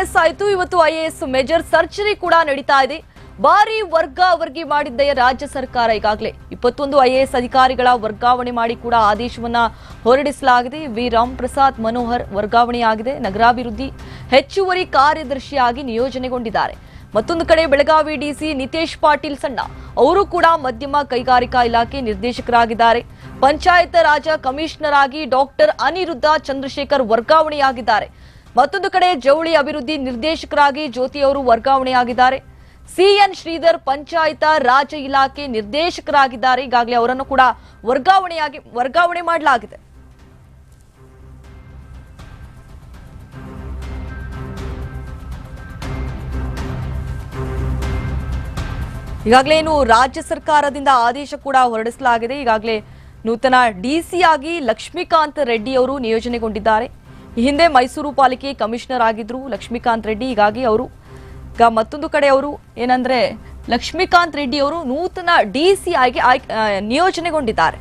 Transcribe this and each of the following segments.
ಆಯ್ತು ಇವತ್ತು IAS major surgery ಕೂಡ ನಡೀತಾ ಇದೆ. ಭಾರಿ ವರ್ಗಾವರ್ಗಿ ಮಾಡಿದ್ದೆ ರಾಜ್ಯ ಸರ್ಕಾರ ಈಗಾಗಲೇ. ಇಪ್ಪತ್ತೊಂದು ಐಎಎಸ್ ಅಧಿಕಾರಿಗಳ ವರ್ಗಾವಣೆ ಮಾಡಿ ಕೂಡ ಆದೇಶವನ್ನ ಹೊರಡಿಸಲಾಗಿದೆ. ವಿ. ರಾಮ್ ಪ್ರಸಾದ್ ಮನೋಹರ್ ವರ್ಗಾವಣೆಯಾಗಿದೆ. ನಗರಾಭಿವೃದ್ಧಿ ಹೆಚ್ಚುವರಿ ಕಾರ್ಯದರ್ಶಿಯಾಗಿ ನಿಯೋಜನೆಗೊಂಡಿದ್ದಾರೆ. ಮತ್ತೊಂದು ಕಡೆ ಬೆಳಗಾವಿ ಡಿಸಿ ನಿತೇಶ್ ಪಾಟೀಲ್ ಸಣ್ಣ. ಅವರು ಕೂಡ ಮಧ್ಯಮ ಕೈಗಾರಿಕಾ ಇಲಾಖೆ ನಿರ್ದೇಶಕರಾಗಿದ್ದಾರೆ. ಪಂಚಾಯತ್ ರಾಜ ಕಮಿಷನರ್ ಆಗಿ ಡಾಕ್ಟರ್ ಅನಿರುದ್ಧ ಚಂದ್ರಶೇಖರ್ ವರ್ಗಾವಣೆಯಾಗಿದ್ದಾರೆ. ಮತ್ತೊಂದು ಕಡೆ ಜವಳಿ ಅಭಿವೃದ್ಧಿ ನಿರ್ದೇಶಕರಾಗಿ ಜ್ಯೋತಿ ಅವರು ವರ್ಗಾವಣೆಯಾಗಿದ್ದಾರೆ. ಸಿಎನ್ ಶ್ರೀಧರ್ ಪಂಚಾಯತ ರಾಜ ಇಲಾಖೆ ನಿರ್ದೇಶಕರಾಗಿದ್ದಾರೆ. ಈಗಾಗಲೇ ಅವರನ್ನು ಕೂಡ ವರ್ಗಾವಣೆಯಾಗಿ, ವರ್ಗಾವಣೆ ಮಾಡಲಾಗಿದೆ. ಈಗಾಗಲೇ ಏನು ರಾಜ್ಯ ಸರ್ಕಾರದಿಂದ ಆದೇಶ ಕೂಡ ಹೊರಡಿಸಲಾಗಿದೆ. ಈಗಾಗಲೇ ನೂತನ ಡಿಸಿಯಾಗಿ ಲಕ್ಷ್ಮೀಕಾಂತ್ ರೆಡ್ಡಿ ಅವರು ನಿಯೋಜನೆಗೊಂಡಿದ್ದಾರೆ. ಈ ಹಿಂದೆ ಮೈಸೂರು ಪಾಲಿಕೆ ಕಮಿಷನರ್ ಆಗಿದ್ರು ಲಕ್ಷ್ಮೀಕಾಂತ್ ರೆಡ್ಡಿ. ಹೀಗಾಗಿ ಅವರು ಈಗ ಮತ್ತೊಂದು ಕಡೆ ಅವರು ಏನಂದ್ರೆ ಲಕ್ಷ್ಮೀಕಾಂತ್ ರೆಡ್ಡಿ ಅವರು ನೂತನ ಡಿಸಿ ಆಗಿ ನಿಯೋಜನೆಗೊಂಡಿದ್ದಾರೆ.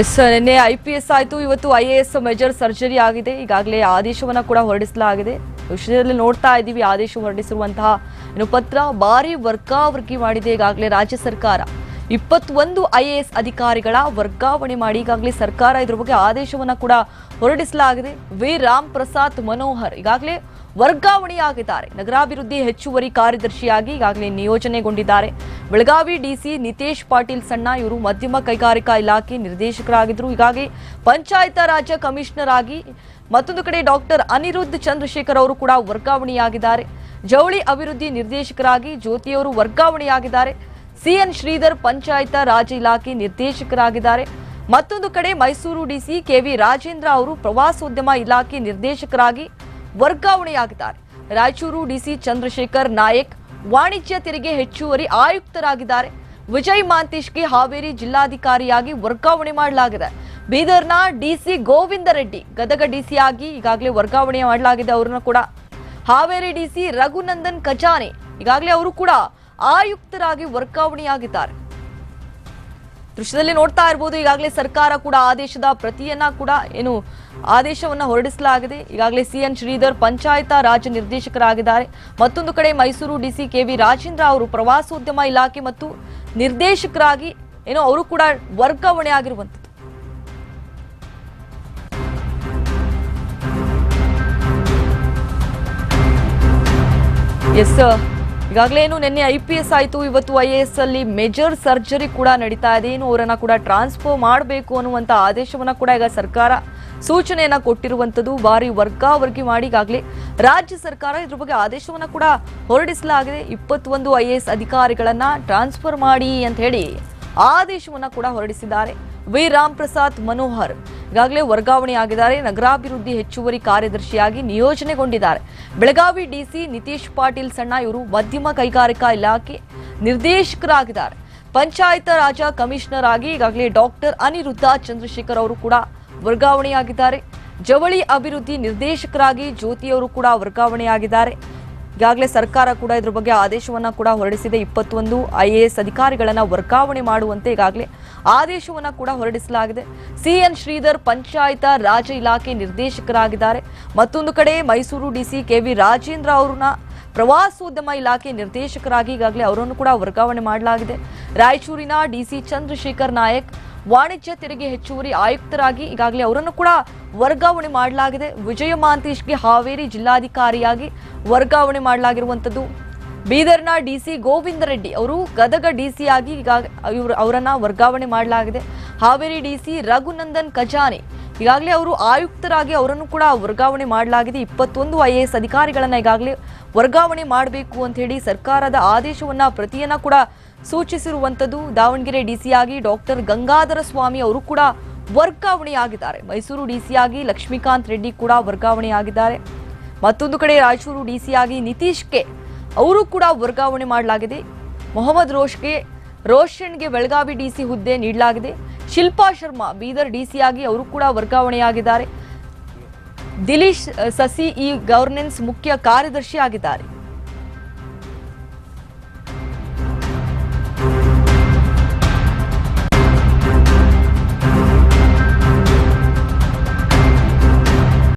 ಎಸ್, ನಿನ್ನೆ ಐ ಪಿ ಎಸ್ ಆಯಿತು. ಇವತ್ತು I A S major surgery ಆಗಿದೆ. ಈಗಾಗಲೇ ಆದೇಶವನ್ನು ಕೂಡ ಹೊರಡಿಸಲಾಗಿದೆ. ವಿಷಯದಲ್ಲಿ ನೋಡ್ತಾ ಇದ್ದೀವಿ. ಆದೇಶ ಹೊರಡಿಸಿರುವಂತಹ ಏನು ಪತ್ರ ಭಾರಿ ವರ್ಗಾವರ್ಗಿ ಮಾಡಿದೆ ಈಗಾಗಲೇ ರಾಜ್ಯ ಸರ್ಕಾರ. ಇಪ್ಪತ್ತೊಂದು ಐ ಅಧಿಕಾರಿಗಳ ವರ್ಗಾವಣೆ ಮಾಡಿ ಈಗಾಗಲೇ ಸರ್ಕಾರ ಇದ್ರ ಬಗ್ಗೆ ಆದೇಶವನ್ನು ಕೂಡ ಹೊರಡಿಸಲಾಗಿದೆ. ವಿ. ರಾಮ್ ಪ್ರಸಾದ್ ಮನೋಹರ್. ಈಗಾಗಲೇ ವರ್ಗಾವಣೆಯಾಗಿದ್ದಾರೆ. ನಗರಾಭಿವೃದ್ಧಿ ಹೆಚ್ಚುವರಿ ಕಾರ್ಯದರ್ಶಿಯಾಗಿ ಈಗಾಗಲೇ ನಿಯೋಜನೆಗೊಂಡಿದ್ದಾರೆ. ಬೆಳಗಾವಿ ಡಿಸಿ ನಿತೇಶ್ ಪಾಟೀಲ್ ಸಣ್ಣ, ಇವರು ಮಧ್ಯಮ ಕೈಗಾರಿಕಾ ಇಲಾಖೆ ನಿರ್ದೇಶಕರಾಗಿದ್ದರು. ಹೀಗಾಗಿ ಪಂಚಾಯತ್ ರಾಜ್ಯ ಕಮಿಷನರ್ ಆಗಿ ಮತ್ತೊಂದು ಕಡೆ ಡಾಕ್ಟರ್ ಅನಿರುದ್ಧ ಚಂದ್ರಶೇಖರ್ ಅವರು ಕೂಡ ವರ್ಗಾವಣೆಯಾಗಿದ್ದಾರೆ. ಜವಳಿ ಅಭಿವೃದ್ಧಿ ನಿರ್ದೇಶಕರಾಗಿ ಜ್ಯೋತಿಯವರು ವರ್ಗಾವಣೆಯಾಗಿದ್ದಾರೆ. ಸಿಎನ್ ಶ್ರೀಧರ್ ಪಂಚಾಯತ್ ರಾಜ್ ಇಲಾಖೆ ನಿರ್ದೇಶಕರಾಗಿದ್ದಾರೆ. ಮತ್ತೊಂದು ಕಡೆ ಮೈಸೂರು ಡಿಸಿ ಕೆವಿ ರಾಜೇಂದ್ರ ಅವರು ಪ್ರವಾಸೋದ್ಯಮ ಇಲಾಖೆ ನಿರ್ದೇಶಕರಾಗಿ ವರ್ಗಾವಣೆಯಾಗಿದ್ದಾರೆ. ರಾಯಚೂರು ಡಿಸಿ ಚಂದ್ರಶೇಖರ್ ನಾಯಕ್ ವಾಣಿಜ್ಯ ತೆರಿಗೆ ಹೆಚ್ಚುವರಿ ಆಯುಕ್ತರಾಗಿದ್ದಾರೆ. ವಿಜಯ್ ಮಾಂತೇಶ್ಗೆ ಹಾವೇರಿ ಜಿಲ್ಲಾಧಿಕಾರಿಯಾಗಿ ವರ್ಗಾವಣೆ ಮಾಡಲಾಗಿದೆ. ಬೀದರ್ನ ಡಿಸಿ ಗೋವಿಂದ ರೆಡ್ಡಿ ಗದಗ ಡಿಸಿ ಆಗಿ ಈಗಾಗಲೇ ವರ್ಗಾವಣೆ ಮಾಡಲಾಗಿದೆ ಅವರನ್ನು ಕೂಡ. ಹಾವೇರಿ ಡಿಸಿ ರಘುನಂದನ್ ಖಜಾನೆ ಈಗಾಗಲೇ ಅವರು ಕೂಡ ಆಯುಕ್ತರಾಗಿ ವರ್ಗಾವಣೆಯಾಗಿದ್ದಾರೆ. ದೃಶ್ಯದಲ್ಲಿ ನೋಡ್ತಾ ಇರಬಹುದು ಈಗಾಗಲೇ ಸರ್ಕಾರ ಕೂಡ ಆದೇಶದ ಪ್ರತಿಯನ್ನ ಕೂಡ ಏನು ಆದೇಶವನ್ನ ಹೊರಡಿಸಲಾಗಿದೆ. ಈಗಾಗಲೇ ಸಿಎನ್ ಶ್ರೀಧರ್ ಪಂಚಾಯತ ರಾಜ್ಯ ನಿರ್ದೇಶಕರಾಗಿದ್ದಾರೆ. ಮತ್ತೊಂದು ಕಡೆ ಮೈಸೂರು ಡಿಸಿ ಕೆವಿ ರಾಜೇಂದ್ರ ಅವರು ಪ್ರವಾಸೋದ್ಯಮ ಇಲಾಖೆ ಮತ್ತು ನಿರ್ದೇಶಕರಾಗಿ ಏನೋ ಅವರು ಕೂಡ ವರ್ಗಾವಣೆ ಆಗಿರುವಂತದ್ದು ಎಸ್ ಈಗಾಗಲೇ ಏನು ನಿನ್ನೆ ಐ ಪಿ ಎಸ್ ಆಯಿತು. ಇವತ್ತು ಐ ಎ ಎಸ್ ಅಲ್ಲಿ ಮೇಜರ್ ಸರ್ಜರಿ ಕೂಡ ನಡೀತಾ ಇದೆ. ಏನು ಅವರನ್ನ ಕೂಡ ಟ್ರಾನ್ಸ್ಫರ್ ಮಾಡಬೇಕು ಅನ್ನುವಂಥ ಆದೇಶವನ್ನ ಕೂಡ ಈಗ ಸರ್ಕಾರ ಸೂಚನೆಯನ್ನ ಕೊಟ್ಟಿರುವಂಥದ್ದು. ಭಾರಿ ವರ್ಗಾವರ್ಗಿ ಮಾಡಿ ಈಗಾಗಲೇ ರಾಜ್ಯ ಸರ್ಕಾರ ಇದ್ರ ಬಗ್ಗೆ ಆದೇಶವನ್ನ ಕೂಡ ಹೊರಡಿಸಲಾಗಿದೆ. ಇಪ್ಪತ್ತೊಂದು ಐ ಎ ಎಸ್ ಅಧಿಕಾರಿಗಳನ್ನ ಟ್ರಾನ್ಸ್ಫರ್ ಮಾಡಿ ಅಂತ ಹೇಳಿ ಆದೇಶವನ್ನ ಕೂಡ ಹೊರಡಿಸಿದ್ದಾರೆ. ವಿ. ರಾಮ್ ಪ್ರಸಾದ್ ಮನೋಹರ್ ಈಗಾಗಲೇ ವರ್ಗಾವಣೆಯಾಗಿದ್ದಾರೆ. ನಗರಾಭಿವೃದ್ಧಿ ಹೆಚ್ಚುವರಿ ಕಾರ್ಯದರ್ಶಿಯಾಗಿ ನಿಯೋಜನೆಗೊಂಡಿದ್ದಾರೆ. ಬೆಳಗಾವಿ ಡಿಸಿ ನಿತೀಶ್ ಪಾಟೀಲ್ ಸಣ್ಣ, ಇವರು ಮಧ್ಯಮ ಕೈಗಾರಿಕಾ ಇಲಾಖೆ ನಿರ್ದೇಶಕರಾಗಿದ್ದಾರೆ. ಪಂಚಾಯತ್ ರಾಜ ಕಮಿಷನರ್ ಆಗಿ ಈಗಾಗಲೇ ಡಾಕ್ಟರ್ ಅನಿರುದ್ಧ ಚಂದ್ರಶೇಖರ್ ಅವರು ಕೂಡ ವರ್ಗಾವಣೆಯಾಗಿದ್ದಾರೆ. ಜವಳಿ ಅಭಿವೃದ್ಧಿ ನಿರ್ದೇಶಕರಾಗಿ ಜ್ಯೋತಿ ಅವರು ಕೂಡ ವರ್ಗಾವಣೆಯಾಗಿದ್ದಾರೆ. ಈಗಾಗಲೇ ಸರ್ಕಾರ ಕೂಡ ಇದ್ರ ಬಗ್ಗೆ ಆದೇಶವನ್ನ ಕೂಡ ಹೊರಡಿಸಿದೆ. ಇಪ್ಪತ್ತೊಂದು ಐ ಎ ಎಸ್ ಅಧಿಕಾರಿಗಳನ್ನ ವರ್ಗಾವಣೆ ಮಾಡುವಂತೆ ಈಗಾಗಲೇ ಆದೇಶವನ್ನ ಕೂಡ ಹೊರಡಿಸಲಾಗಿದೆ. ಸಿಎನ್ ಶ್ರೀಧರ್ ಪಂಚಾಯತ ರಾಜ ಇಲಾಖೆ ನಿರ್ದೇಶಕರಾಗಿದ್ದಾರೆ. ಮತ್ತೊಂದು ಕಡೆ ಮೈಸೂರು ಡಿಸಿ ಕೆವಿ ರಾಜೇಂದ್ರ ಅವರನ್ನ ಪ್ರವಾಸೋದ್ಯಮ ಇಲಾಖೆ ನಿರ್ದೇಶಕರಾಗಿ ಈಗಾಗಲೇ ಅವರನ್ನು ಕೂಡ ವರ್ಗಾವಣೆ ಮಾಡಲಾಗಿದೆ. ರಾಯಚೂರಿನ ಡಿಸಿ ಚಂದ್ರಶೇಖರ್ ನಾಯಕ್ ವಾಣಿಜ್ಯ ತೆರಿಗೆ ಹೆಚ್ಚುವರಿ ಆಯುಕ್ತರಾಗಿ ಈಗಾಗಲೇ ಅವರನ್ನು ಕೂಡ ವರ್ಗಾವಣೆ ಮಾಡಲಾಗಿದೆ. ವಿಜಯ ಮಾಂತೇಶ್ಗೆ ಹಾವೇರಿ ಜಿಲ್ಲಾಧಿಕಾರಿಯಾಗಿ ವರ್ಗಾವಣೆ ಮಾಡಲಾಗಿರುವಂಥದ್ದು ಬೀದರ್ನ ಡಿಸಿ ಗೋವಿಂದ ರೆಡ್ಡಿ ಅವರು ಗದಗ ಡಿಸಿ ಆಗಿ ಈಗ ಇವರು ಅವರನ್ನ ವರ್ಗಾವಣೆ ಮಾಡಲಾಗಿದೆ. ಹಾವೇರಿ ಡಿಸಿ ರಘುನಂದನ್ ಖಜಾನೆ ಈಗಾಗಲೇ ಅವರು ಆಯುಕ್ತರಾಗಿ ಅವರನ್ನು ಕೂಡ ವರ್ಗಾವಣೆ ಮಾಡಲಾಗಿದೆ. ಇಪ್ಪತ್ತೊಂದು ಐ ಎ ಎಸ್ ಅಧಿಕಾರಿಗಳನ್ನು ಈಗಾಗಲೇ ವರ್ಗಾವಣೆ ಮಾಡಬೇಕು ಅಂತ ಹೇಳಿ ಸರ್ಕಾರದ ಆದೇಶವನ್ನ ಪ್ರತಿಯನ್ನ ಕೂಡ ಸೂಚಿಸಿರುವಂಥದ್ದು ದಾವಣಗೆರೆ ಡಿಸಿಯಾಗಿ ಡಾಕ್ಟರ್ ಗಂಗಾಧರ ಸ್ವಾಮಿ ಅವರು ಕೂಡ ವರ್ಗಾವಣೆಯಾಗಿದ್ದಾರೆ. ಮೈಸೂರು ಡಿಸಿಯಾಗಿ ಲಕ್ಷ್ಮೀಕಾಂತ್ ರೆಡ್ಡಿ ಕೂಡ ವರ್ಗಾವಣೆಯಾಗಿದ್ದಾರೆ. ಮತ್ತೊಂದು ಕಡೆ ರಾಯಚೂರು ಡಿಸಿಯಾಗಿ ನಿತೀಶ್ ಕೆ ಅವರು ಕೂಡ ವರ್ಗಾವಣೆ ಮಾಡಲಾಗಿದೆ. ಮೊಹಮ್ಮದ್ ರೋಷ್ಗೆ, ರೋಷನ್ಗೆ ಬೆಳಗಾವಿ ಡಿಸಿ ಹುದ್ದೆ ನೀಡಲಾಗಿದೆ. ಶಿಲ್ಪಾ ಶರ್ಮಾ, ಬೀದರ್ ಡಿಸಿಯಾಗಿ ಅವರು ಕೂಡ ವರ್ಗಾವಣೆಯಾಗಿದ್ದಾರೆ. ದಿಲೀಶ್, ಸಸಿ ಈ ಗವರ್ನೆನ್ಸ್ ಮುಖ್ಯ ಕಾರ್ಯದರ್ಶಿ ಆಗಿದ್ದಾರೆ